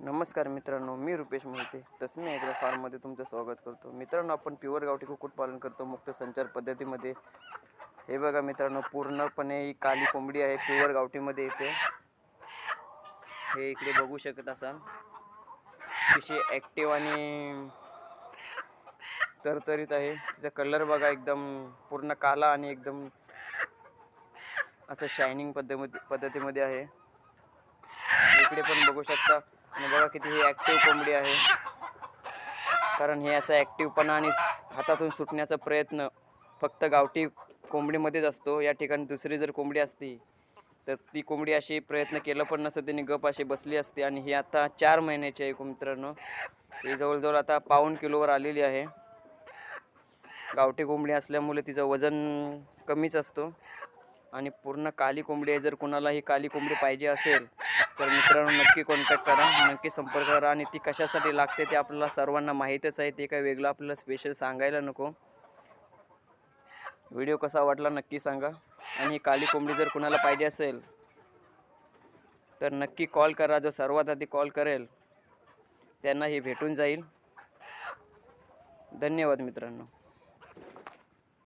नमस्कार मित्रांनो मी रुपेश मोहिते. तस्मी ॲग्रो फार्ममध्ये तुमचं स्वागत करतो. मित्रांनो आपण प्युअर गावठी कुक्कुटपालन करतो मुक्त संचार पद्धतीमध्ये. हे बघा मित्रांनो पूर्णपणे ही काली कोंबडी आहे प्युअर गावठीमध्ये येते हे इकडे बघू शकत असाल. तिशी ॲक्टिव्ह आणि तरतरीत आहे. तिचा कलर बघा एकदम पूर्ण काला आणि एकदम असं शायनिंग पद्धती पद्धतीमध्ये आहे. इकडे पण बघू शकता. आणि बघा किती ही ॲक्टिव्ह कोंबडी आहे. कारण हे असं ॲक्टिव्हपणा आणि हातातून सुटण्याचा प्रयत्न फक्त गावठी कोंबडीमध्येच असतो. या ठिकाणी दुसरी जर कोंबडी असती तर ती कोंबडी अशी प्रयत्न केलं पण नसतं त्यांनी गप अशी बसली असते. आणि ही आता चार महिन्याची आहे मित्रांनो. ही जवळजवळ आता पाऊण किलोवर आलेली आहे. गावठी कोंबडी असल्यामुळे तिचं वजन कमीच असतो. आणि पूर्ण काली कोंबडी आहे. जर कुणाला ही काली कोंबडी पाहिजे असेल तर मित्रांनो नक्की कॉन्टॅक्ट करा. नक्की संपर्क करा. आणि ती कशासाठी लागते ते आपल्याला सर्वांना माहीतच आहे. ते काय वेगळं आपल्याला स्पेशल सांगायला नको. व्हिडिओ कसा वाटला नक्की सांगा. आणि ही काली कोंबडी जर कुणाला पाहिजे असेल तर नक्की कॉल करा. जो सर्वात आधी कॉल करेल त्यांना ही भेटून जाईल. धन्यवाद मित्रांनो.